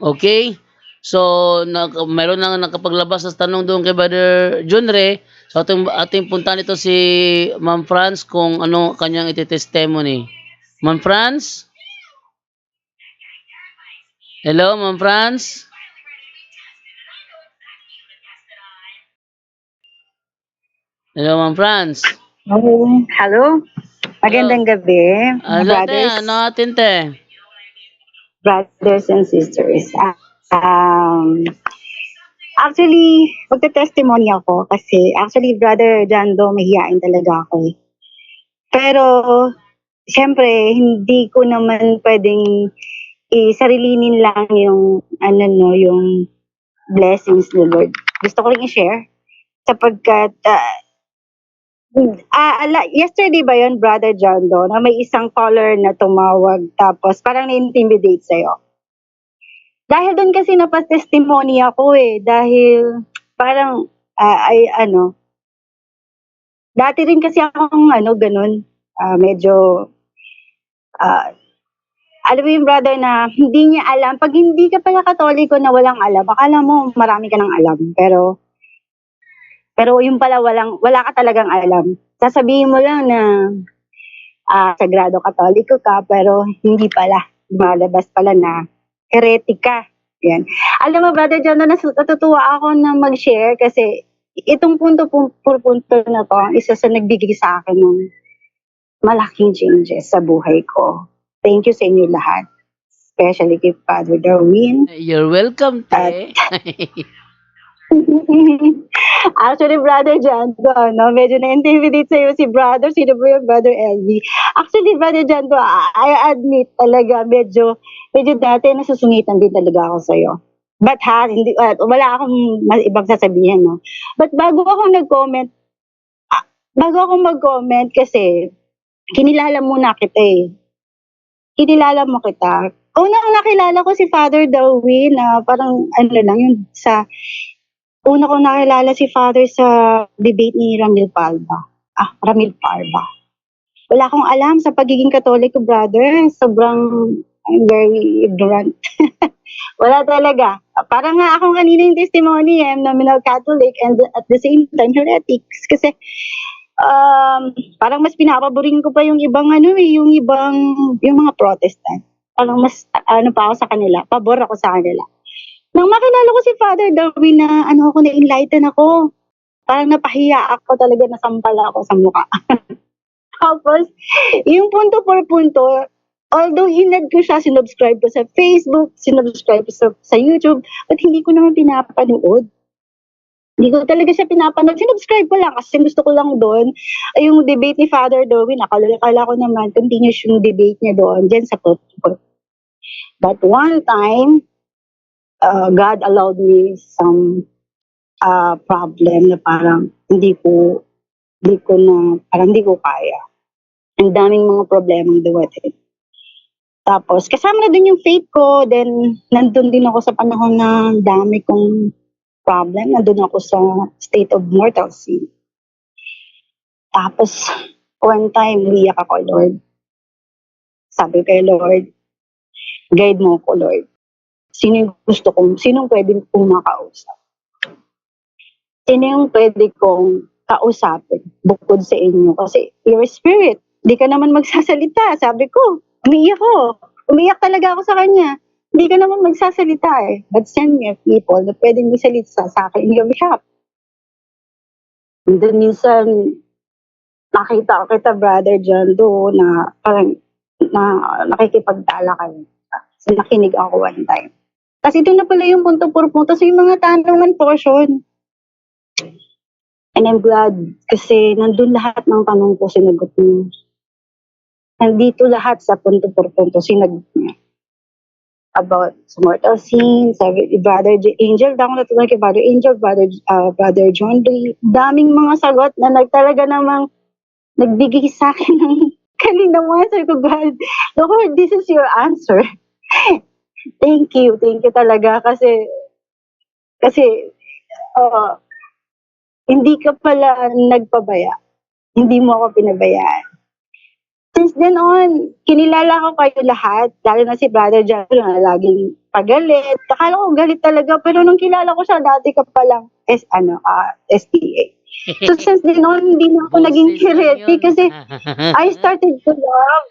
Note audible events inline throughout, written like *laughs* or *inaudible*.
Okay? So, nag, mayroon na nakapaglabas sa tanong doon kay Brother Junre. So, ating, ating punta nito si Ma'am Franz kung ano kanyang iti-testimony. Ma'am Franz? Hello, Ma'am Franz? Hello, Ma'am Franz. Oh, hello. Magandang gabi, te, brothers, ano atin te? Brothers and sisters. Um, actually, magte-testimony ako kasi actually, brother Jando, mahihain talaga ako. eh. Pero, syempre, hindi ko naman pwedeng isarilinin lang yung, ano no, yung blessings ni Lord. Gusto ko rin i-share sapagkat ah, Ah, ala, yesterday ba yun, Brother John Do, na may isang caller na tumawag tapos parang na-intimidate sa'yo? Dahil doon kasi napatestimony ako eh, dahil parang, ah, ay ano, dati rin kasi akong ano, ganun, ah, medyo, ah, alam mo yung brother na hindi niya alam, pag hindi ka pala katoliko na walang alam, akala mo marami ka ng alam, pero pero yung pala walang wala ka talagang alam. Sasabihin mo lang na ah, sagrado katoliko ka pero hindi pala. Malabas pala na heretika. Yan. Alam mo brother John, na natutuwa ako na mag-share kasi itong punto pu- pu- punto na to, ang isa sa nagbigay sa akin ng malaking changes sa buhay ko. Thank you sa inyo lahat. Especially kay Father Darwin. You're welcome te. *laughs* *laughs* Actually, Brother John, no, medyo na-intimidate sa'yo si Brother, sino ba yung Brother LV? Actually, Brother John, I, I admit talaga, medyo, medyo dati nasusungitan din talaga ako sa'yo. But ha, hindi, uh, wala akong ibang sasabihin, no? But bago ako nag-comment, ah, bago ako mag-comment kasi, kinilala muna kita eh. Kinilala mo kita. Una ko nakilala ko si Father Darwin na parang ano lang yun sa una ko nakilala si Father sa debate ni Ramil Palba. Ah, Ramil Palba. Wala akong alam sa pagiging katoliko, brother. Sobrang I'm very ignorant. *laughs* Wala talaga. Parang nga ako kanina yung testimony, I'm nominal Catholic and at the same time heretics. Kasi um, parang mas pinapaboring ko pa yung ibang ano eh, yung ibang, yung mga protestant. Parang mas ano pa ako sa kanila, pabor ako sa kanila. Nang makilala ko si Father Darwin na ano ako, na-enlighten ako. Parang napahiya ako talaga, nasampal ako sa mukha. *laughs* Tapos, yung punto por punto, although inad ko siya, sinubscribe ko sa Facebook, sinubscribe ko sa, sa YouTube, but hindi ko naman pinapanood. Hindi ko talaga siya pinapanood. Sinubscribe ko lang kasi gusto ko lang doon. Yung debate ni Father Darwin, akala, ko naman, continuous yung debate niya doon, dyan sa. But one time, uh, God allowed me some uh, problem na parang hindi ko hindi ko na parang hindi ko kaya. Ang daming mga problemang dumating. Tapos kasama na din yung faith ko, then nandun din ako sa panahon na ang dami kong problem, nandun ako sa state of mortal sin. Tapos one time, umiyak ako, Lord. Sabi kay Lord, guide mo ko, Lord sino yung gusto kong, sino yung pwede kong makausap. Sino yung pwede kong kausapin bukod sa inyo. Kasi your spirit, di ka naman magsasalita. Sabi ko, umiiyak ko. Umiiyak talaga ako sa kanya. Hindi ka naman magsasalita eh. But send me people na pwedeng magsalita sa akin in your behalf. And then minsan, nakita ko kita, Brother John, do na parang na nakikipagtala kayo. So, nakinig ako one time. Kasi ito na pala yung punto por punto sa yung mga tanungan portion. And I'm glad kasi nandun lahat ng tanong ko sinagot niyo. Nandito lahat sa punto por punto sinagot niya. About mortal sin, sa Brother Angel, dako na tulad kay Brother Angel, Brother, uh, Brother John Ray. Daming mga sagot na nagtalaga namang nagbigay sa akin ng *laughs* kanina answer ko, God, Lord, this is your answer thank you, thank you talaga kasi kasi uh, hindi ka pala nagpabaya. Hindi mo ako pinabayaan. since then on, kinilala ko kayo lahat, lalo na si Brother John na laging pagalit. Akala ko galit talaga, pero nung kilala ko siya, dati ka palang S, ano, ah, STA. So since then on, hindi na ako naging yun. kasi *laughs* I started to love,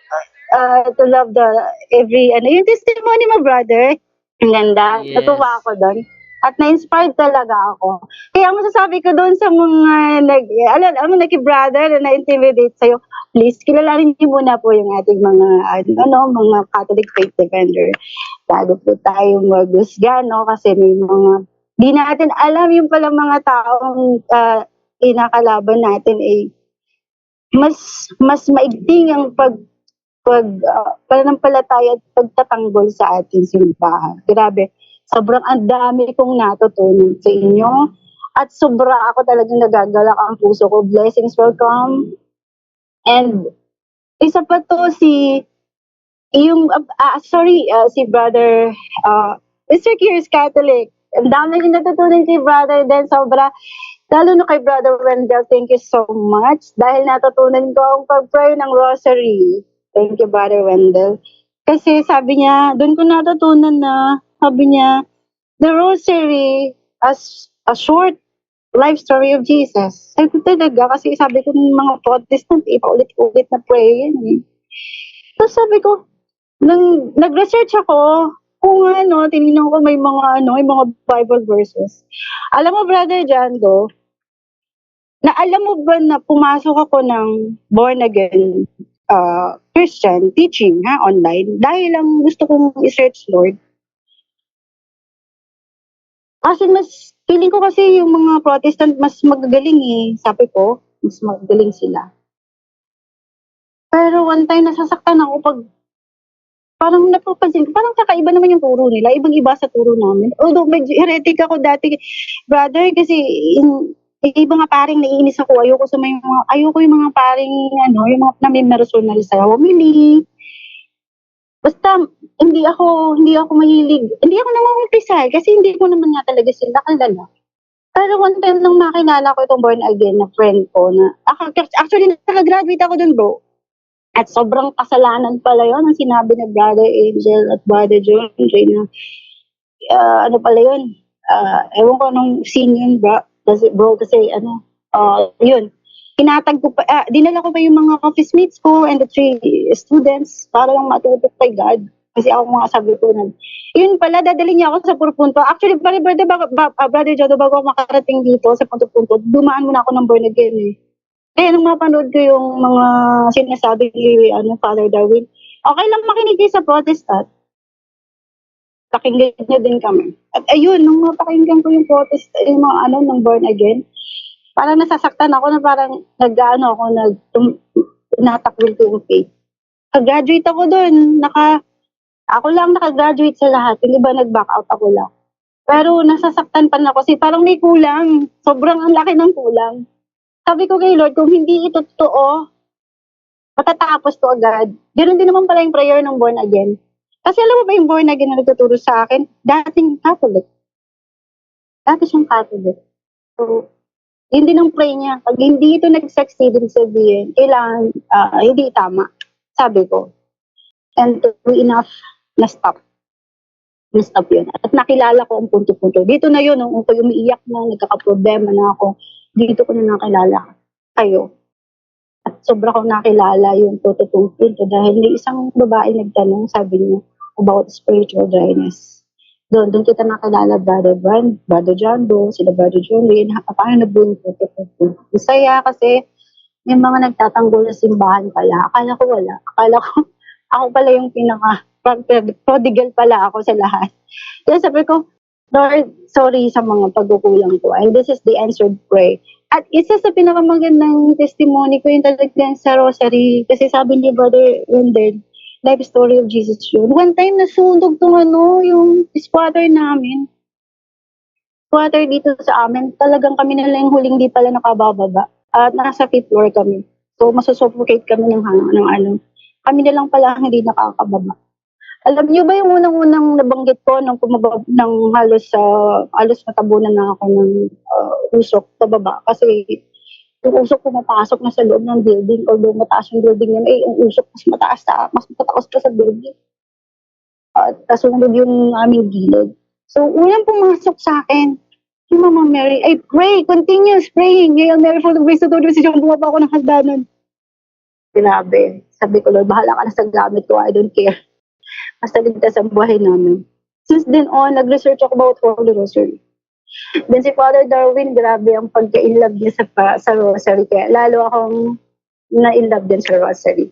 uh, to love the every, ano, yung testimony mo, brother. Ang ganda. Yes. Natuwa ako doon. At na-inspired talaga ako. Kaya ang masasabi ko doon sa mga nag, alam, alam, nag-brother na na-intimidate sa'yo, please, kilalanin niyo muna po yung ating mga, ano, mga Catholic faith defender. Bago po tayo magusga, no? Kasi may mga, di natin alam yung pala mga taong uh, inakalaban natin eh, mas mas maigting ang pag pag uh, pananampalataya at pagtatanggol sa ating simbahan. Grabe, sobrang ang dami kong natutunan sa inyo at sobra ako talagang nagagalak ang puso ko. Blessings welcome. And isa pa to si yung ah, sorry ah, si brother uh, Mr. Curious Catholic. Ang dami yung natutunan kay brother then sobra Lalo na kay Brother Wendell, thank you so much. Dahil natutunan ko ang pag-pray ng rosary. Thank you, Brother Wendell. Kasi sabi niya, doon ko natutunan na, sabi niya, the rosary as a short life story of Jesus. Sabi ko talaga, kasi sabi ko ng mga Protestant, eh, paulit-ulit na pray yan eh. Tapos sabi ko, nang nag-research ako, kung ano, tinignan ko may mga ano, may mga Bible verses. Alam mo, Brother Jando, na alam mo ba na pumasok ako ng born again uh, Christian teaching ha online dahil lang gusto kong i-search Lord. Kasi mas feeling ko kasi yung mga Protestant mas magagaling eh. Sabi ko, mas magagaling sila. Pero one time nasasaktan ako pag parang napapansin ko, parang kakaiba naman yung turo nila. Ibang iba sa turo namin. Although medyo heretic ako dati, brother, kasi in, iba nga paring naiinis ako. Ayoko sa may mga, ayoko yung mga paring, ano, yung mga namimersonal sa homily. Basta, hindi ako, hindi ako mahilig. Hindi ako namumpisal kasi hindi ko naman nga talaga sila kalala. Pero one time nang makilala ko itong born again na friend ko na, actually, nakagraduate ako dun bro. At sobrang kasalanan pala yon ang sinabi ni Brother Angel at Brother John Jay na uh, ano pala yun, uh, ewan ko nung scene yun bro, kasi, bro, kasi ano, uh, yun, tinatag ko pa, uh, dinala ko pa yung mga office mates ko and the three students para lang matuto kay God. Kasi ako mga na, yun pala, dadali niya ako sa puro punto. Actually, brother, brother, bago, ba, uh, brother Jodo, bago ako makarating dito sa punto-punto, dumaan muna ako ng born again eh. Kaya nung mapanood ko yung mga sinasabi ni ano, Father Darwin, okay lang makinig sa protestant. Pakinggan niyo din kami. At ayun, nung mapakinggan ko yung protest, yung mga ano, ng born again, parang nasasaktan ako na parang nag-ano ako, nag, tum, natakwil ko yung faith. Nag-graduate ako doon, naka, ako lang naka-graduate sa lahat, yung iba nag-back out ako lang. Pero nasasaktan pa na ako kasi parang may kulang. Sobrang ang laki ng kulang sabi ko kay Lord, kung hindi ito totoo, matatapos to agad. Ganun din naman pala yung prayer ng born again. Kasi alam mo ba yung born again na nagtuturo sa akin? Dating Catholic. Dati siyang Catholic. So, yun din pray niya. Pag hindi ito nag-succeed, ibig sabihin, kailangan, uh, hindi tama. Sabi ko. And to be enough, na-stop. Na-stop yun. At nakilala ko ang punto-punto. Dito na yun, nung ako umiiyak na, nagkakaproblema na ako, dito ko na nakilala kayo. At sobra ko nakilala yung totoong punto dahil may isang babae nagtanong, sabi niya, about spiritual dryness. Doon, doon kita nakilala, Brother Brian, Brother Doe, sila Brother Lee, paano na totoong punto. Masaya kasi may mga nagtatanggol sa simbahan pala. Akala ko wala. Akala ko, *laughs* ako pala yung pinaka, prodigal pala ako sa lahat. Kaya sabi ko, Lord, sorry sa mga pagkukulang ko. And this is the answered prayer. At isa sa pinakamagandang testimony ko yung talagang sa rosary. Kasi sabi ni Brother Wendell, life story of Jesus yun. One time nasunog tong ano, yung squatter namin. Squatter dito sa amin. Talagang kami na lang yung huling di pala nakabababa. At nasa fifth floor kami. So, masusuffocate kami ng, ng, ng ano. Kami na lang pala hindi nakakababa. Alam niyo ba yung unang-unang nabanggit ko nung pumaba ng halos sa uh, halos matabunan na ako ng uh, usok sa baba kasi yung usok pumapasok na sa loob ng building, although mataas yung building yun, eh, yung usok mas mataas sa, mas mataas pa sa building. At uh, sumunod yung aming gilid. So, unang pumasok sa akin, yung Mama Mary, I pray, continuous praying. Hail Mary, full of grace, the Lord is with you. Bumaba ako ng hagdanan. Grabe. Sabi ko, Lord, bahala ka na sa gamit ko. I don't care. Basta ligtas ang buhay namin. Since then on, nag-research ako about Holy Rosary. Then si Father Darwin, grabe ang pagka-inlove niya sa, sa Rosary. Kaya lalo akong na-inlove din sa Rosary.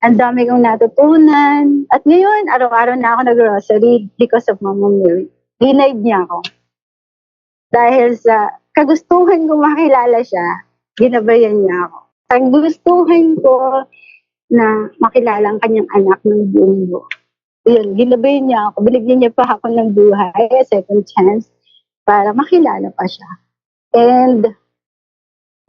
Ang dami kong natutunan. At ngayon, araw-araw na ako nag-Rosary because of Mama Mary. Ginaid niya ako. Dahil sa kagustuhan ko makilala siya, ginabayan niya ako. Kagustuhan ko na makilala ang kanyang anak ng buong buo. Yun, ginabayan niya ako. Binigyan niya pa ako ng buhay, second chance, para makilala pa siya. And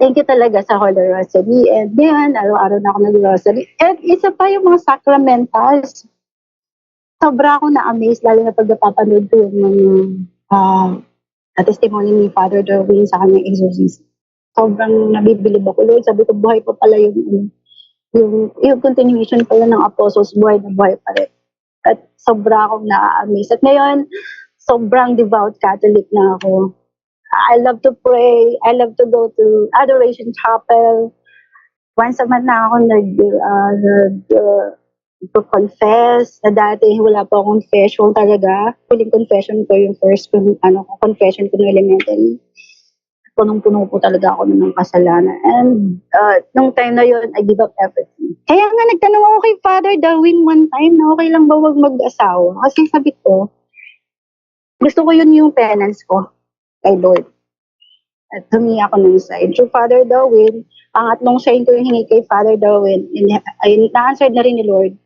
thank you talaga sa Holy Rosary. And yan, araw-araw na ako nag-rosary. And isa pa yung mga sacramentals. Sobra ako na-amaze, lalo na pag napapanood ko yung mga uh, testimony ni Father Darwin sa kanyang exorcism. Sobrang nabibilib ako. Lord, sabi ko, buhay pa pala yung, yung, yung continuation pala ng apostles, buhay na buhay pa rin. At sobra akong na-amaze. At ngayon, sobrang devout Catholic na ako. I love to pray. I love to go to Adoration Chapel. Once a month na ako nag, uh, nag uh, confess na dati wala pa akong confession talaga. Huling confession ko yung first ano, confession ko ng elementary. Punong-puno po talaga ako ng kasalanan. And uh, nung time na yun, I give up everything. Kaya nga nagtanong ako kay Father Darwin one time na okay lang ba wag mag-asawa? Kasi sabi ko, gusto ko yun yung penance ko kay Lord. At humingi ako ng sign. So Father Darwin, pangatlong sign ko yung hingi kay Father Darwin, and, ay, na-answered na rin ni Lord.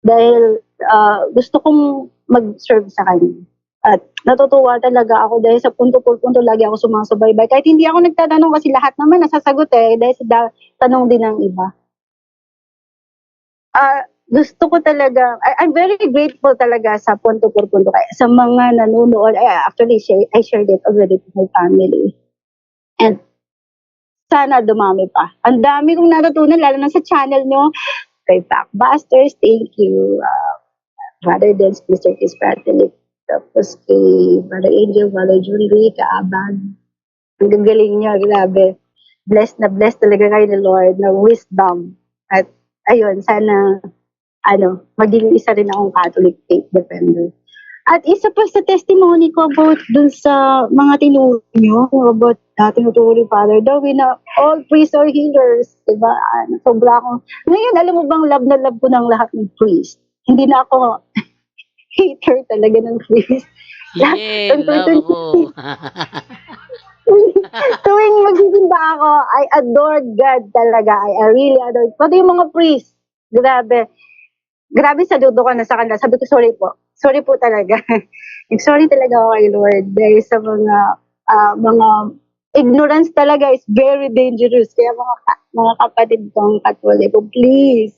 Dahil ah, gusto kong mag-serve sa kanya. At natutuwa talaga ako dahil sa punto-punto lagi ako sumasabay-bay. Kahit hindi ako nagtatanong kasi lahat naman nasasagot eh dahil sa da- tanong din ng iba. Ah, gusto ko talaga, I, I'm very grateful talaga sa punto por punto sa mga nanonood. I actually I shared it already to my family. And sana dumami pa. Ang dami kong natutunan, lalo na sa channel nyo. Kay Backbusters, thank you. Uh, Brother Dance, Mr. Kiss Catholic. Tapos kay Brother Angel, Brother Julie, kaabag. Ang gagaling niya, grabe. Blessed na blessed talaga kayo ni Lord na wisdom. At ayun, sana ano, maging isa rin akong Catholic faith defender. At isa pa sa testimony ko about dun sa mga tinuro nyo, about uh, tinuturo ni Father Darwin na all priests are healers. Diba? Ano, sobra akong... Ngayon, alam mo bang love na love ko ng lahat ng priest? Hindi na ako *laughs* hater talaga ng priest. Yay, love ako. *laughs* Tuwing magsisimba ako, I adore God talaga. I, I really adore. Pati yung mga priest, grabe. Grabe sa dudo ko na sa kanila. Sabi ko, sorry po. Sorry po talaga. *laughs* sorry talaga ako kay Lord. Dahil sa mga, ah, mga ignorance talaga is very dangerous. Kaya mga, mga kapatid kong katoliko, please,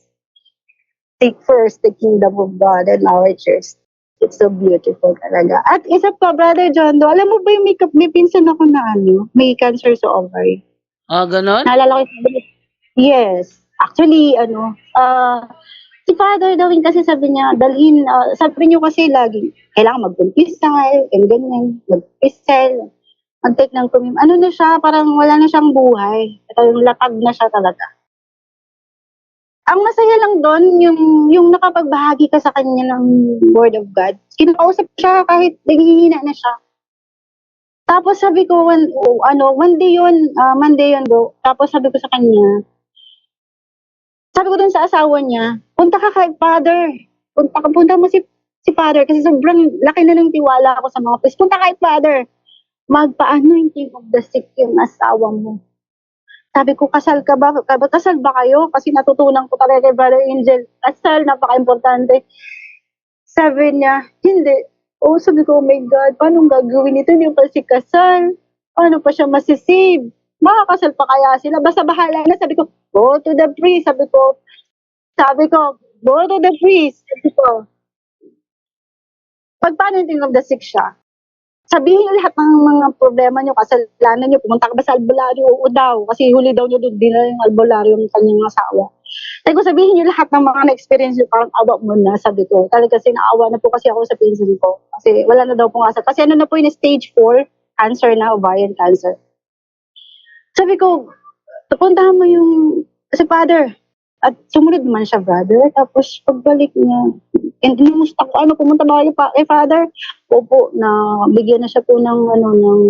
take first the kingdom of God and our church. It's so beautiful talaga. At isa pa, Brother John, do, alam mo ba yung may, kap- may pinsan ako na ano, may cancer sa ovary. ah, ganon? Naalala ko Yes. Actually, ano, ah, si Father Darwin kasi sabi niya, dalhin, ah, sabi niyo kasi lagi, kailangan mag-kumpisal, and ganyan, mag-pisal, mag-take ng kumim. Ano na siya, parang wala na siyang buhay. Ito yung lapag na siya talaga. Ang masaya lang doon, yung, yung nakapagbahagi ka sa kanya ng Word of God. Kinakausap siya kahit naghihina na siya. Tapos sabi ko, one, oh, ano, one day yun, ah, Monday yun bro. Tapos sabi ko sa kanya, sabi ko dun sa asawa niya, punta ka kay father. Punta punta mo si, si father kasi sobrang laki na ng tiwala ako sa mga priest. Punta kay father. Magpa-anointing of the sick yung asawa mo. Sabi ko, kasal ka ba? Ka- Kasal ba kayo? Kasi natutunan ko talaga kay Brother Angel. Kasal, napaka-importante. Sabi niya, hindi. Oh, sabi ko, oh my God, paano gagawin ito? Hindi pa si kasal. Paano pa siya masisave? Makakasal pa kaya sila? Basta bahala na. Sabi ko, go to the priest. Sabi ko, sabi ko, go to the priest. Sabi ko, pag parenting of the sick siya, sabihin niyo lahat ng mga problema niyo, kasalanan niyo, pumunta ka ba sa albularyo? Oo daw, kasi huli daw niyo doon din yung albularyo ng kanyang asawa. Sabi ko, sabihin niyo lahat ng mga na-experience niyo, parang awa mo na, sabi ko. Talaga kasi naawa na po kasi ako sa pinsan ko. Kasi wala na daw pong asa. Kasi ano na po yun, stage 4, cancer na, ovarian cancer. Sabi ko, puntahan mo yung, si father, at sumunod naman siya, brother. Tapos, pagbalik niya, and inumusta ko, ano, pumunta ba kayo pa, eh, father? Opo, na bigyan na siya po ng, ano, ng,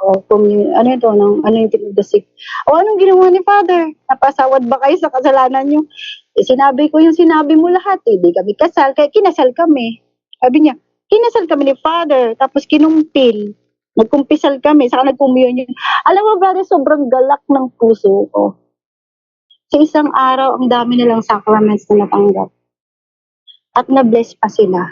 oh, commu- ano ito, ng, ano yung tinagdasik. O, anong ginawa ni father? Napasawad ba kayo sa kasalanan niyo? Eh, sinabi ko yung sinabi mo lahat, eh. Di kami kasal, kaya kinasal kami. Sabi niya, kinasal kami ni father, tapos kinumpil. Nagkumpisal kami, saka nagkumyon yun. Alam mo, brother, sobrang galak ng puso ko sa isang araw, ang dami nilang sacraments na natanggap. At na-bless pa sila.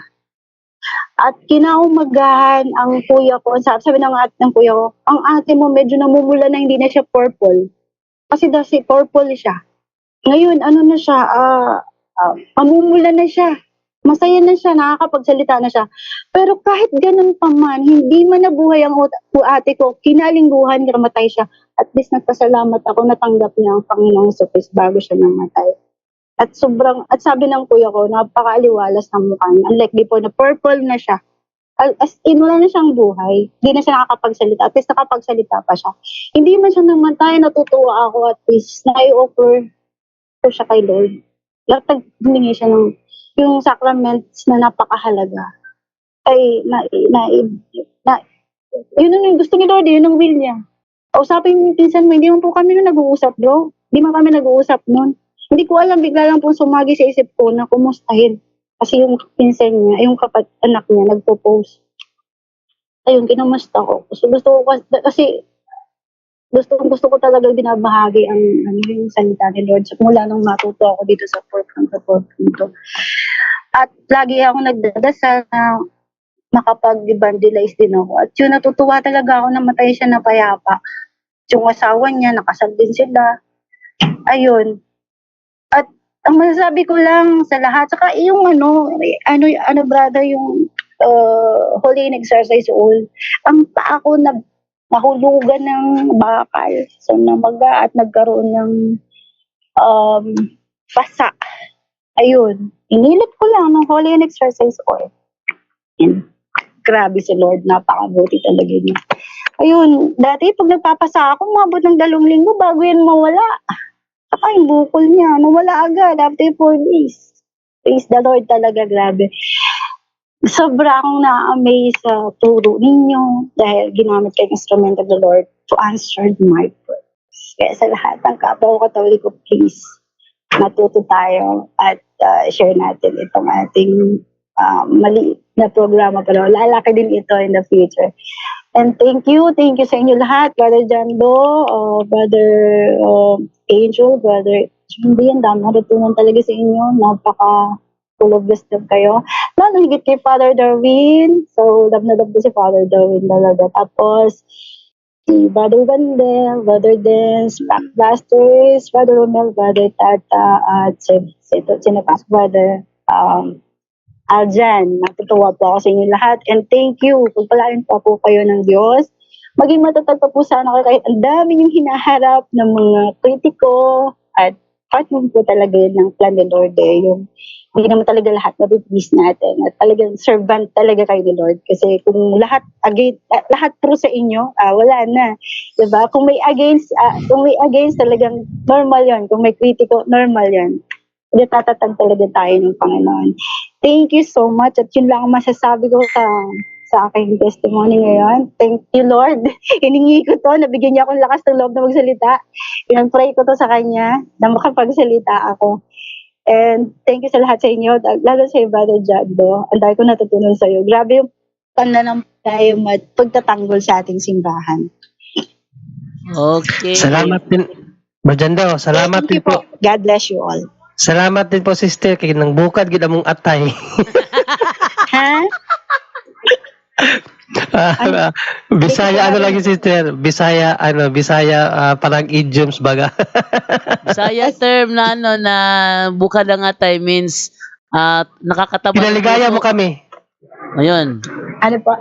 At kinaumagahan ang kuya ko, sabi, sabi ng ate ng kuya ko, ang ate mo medyo namumula na hindi na siya purple. Kasi daw si purple siya. Ngayon, ano na siya, ah, ah, mamumula na siya. Masaya na siya, nakakapagsalita na siya. Pero kahit ganun pa man, hindi man nabuhay ang u- ate ko, kinalingguhan, namatay siya at least nagpasalamat ako natanggap niya ang Panginoong Sopis bago siya namatay. At sobrang, at sabi ng kuya ko, napakaaliwalas ng mukha niya. Unlike before na purple na siya. As in, wala na siyang buhay. Hindi na siya nakakapagsalita. At least nakapagsalita pa siya. Hindi man siya namatay, natutuwa ako at least na-offer ko siya kay Lord. Lahat humingi siya ng yung sacraments na napakahalaga. Ay, na, na, na, yun ang gusto ni Lord, yun ang will niya. Kausapin mo yung pinsan mo, hindi mo po kami nun nag-uusap, bro. Hindi mo kami nag-uusap nun. Hindi ko alam, bigla lang po sumagi sa isip ko na kumustahin. Kasi yung pinsan niya, yung kapat anak niya, nagpo-post. Ayun, kinumusta ko. Gusto, gusto ko, kas- kasi gusto, gusto ko talaga binabahagi ang, ano, yung salita ni Lord. Mula nung matuto ako dito sa program, sa program to. At lagi ako nagdadasal na makapag-evangelize din ako. At yun, natutuwa talaga ako na matay siya na payapa. Yung asawa niya, nakasal din sila. Ayun. At ang masasabi ko lang sa lahat, saka yung ano, ano, ano brother, yung uh, holy in exercise all, ang paa ko na nahulugan ng bakal. So, namaga at nagkaroon ng um, pasa. Ayun. Inilit ko lang ng holy in exercise oil. And grabe si Lord, napakabuti talaga niya. Ayun, dati pag nagpapasa ako, umabot ng dalawang linggo bago yan mawala. Saka yung bukol niya, nawala agad after four days. Praise the Lord talaga, grabe. Sobrang na-amaze sa turo ninyo dahil ginamit kayong instrument of the Lord to answer my prayers. Kaya sa lahat ng kapwa ko katoliko, please, matuto tayo at uh, share natin itong ating uh, maliit na programa pero lalaki din ito in the future. And thank you, thank you sa inyo lahat, Brother Jando, uh, Brother uh, Angel, Brother Hindi, ang dami natutunan talaga sa inyo. Napaka full of wisdom kayo. Lalo higit kay Father Darwin. So, love na love si Father Darwin talaga. Tapos, si Brother Wendell, Brother Dance, Black Blasters, Brother Romel, Brother Tata, at si, si, si, si Brother um, Aljan. Natutuwa po ako sa inyo lahat. And thank you. Pagpalain pa po kayo ng Diyos. Maging matatag po sana kayo kahit ang dami yung hinaharap ng mga kritiko at part mo po talaga yun ng plan ni Lord eh. Yung hindi naman talaga lahat mabibis natin. At talagang servant talaga kayo ni Lord. Kasi kung lahat against, ah, lahat true sa inyo, ah, wala na. Diba? Kung may against, ah, kung may against talagang normal yon Kung may kritiko, normal yon Hindi tatatag talaga tayo ng Panginoon. Thank you so much. At yun lang ang masasabi ko sa sa aking testimony ngayon. Thank you, Lord. *laughs* Hiningi ko to, nabigyan niya akong lakas ng loob na magsalita. Pinag-pray ko to sa Kanya na makapagsalita ako. And thank you sa lahat sa inyo, lalo sa iyo, Brother Jando. Ang dami ko natutunan sa iyo. Grabe yung pananampalataya mo at pagtatanggol sa ating simbahan. Okay. Salamat din. Bajando, salamat din po. God bless you all. Salamat din po sister kay nang bukad gid among atay. Ha? *laughs* Ah, Bisaya ano lagi sister? Bisaya ano, Bisaya ah, parang idioms baga. *laughs* Bisaya term na ano na bukad ang atay means uh, nakakataba. Pinaligaya mo kami. Ayun. Ano po?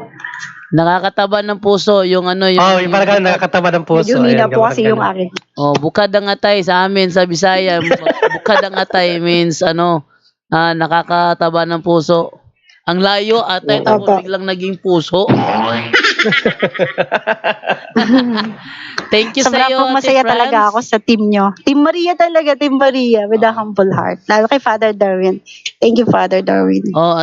Nakakataba ng puso yung ano yung Oh, yung parang nakakataba ng puso. Medyo hina po kasi yung akin. Oh, bukad ang atay sa amin sa Bisaya. *laughs* bukad ang atay means ano, ah, nakakataba ng puso. Ang layo atay tapos Opo. biglang naging puso. *laughs* Thank you sa Sobrang iyo, pong masaya talaga ako sa team nyo. Team Maria talaga, Team Maria with a humble heart. Lalo kay Father Darwin. Thank you, Father Darwin. Oh,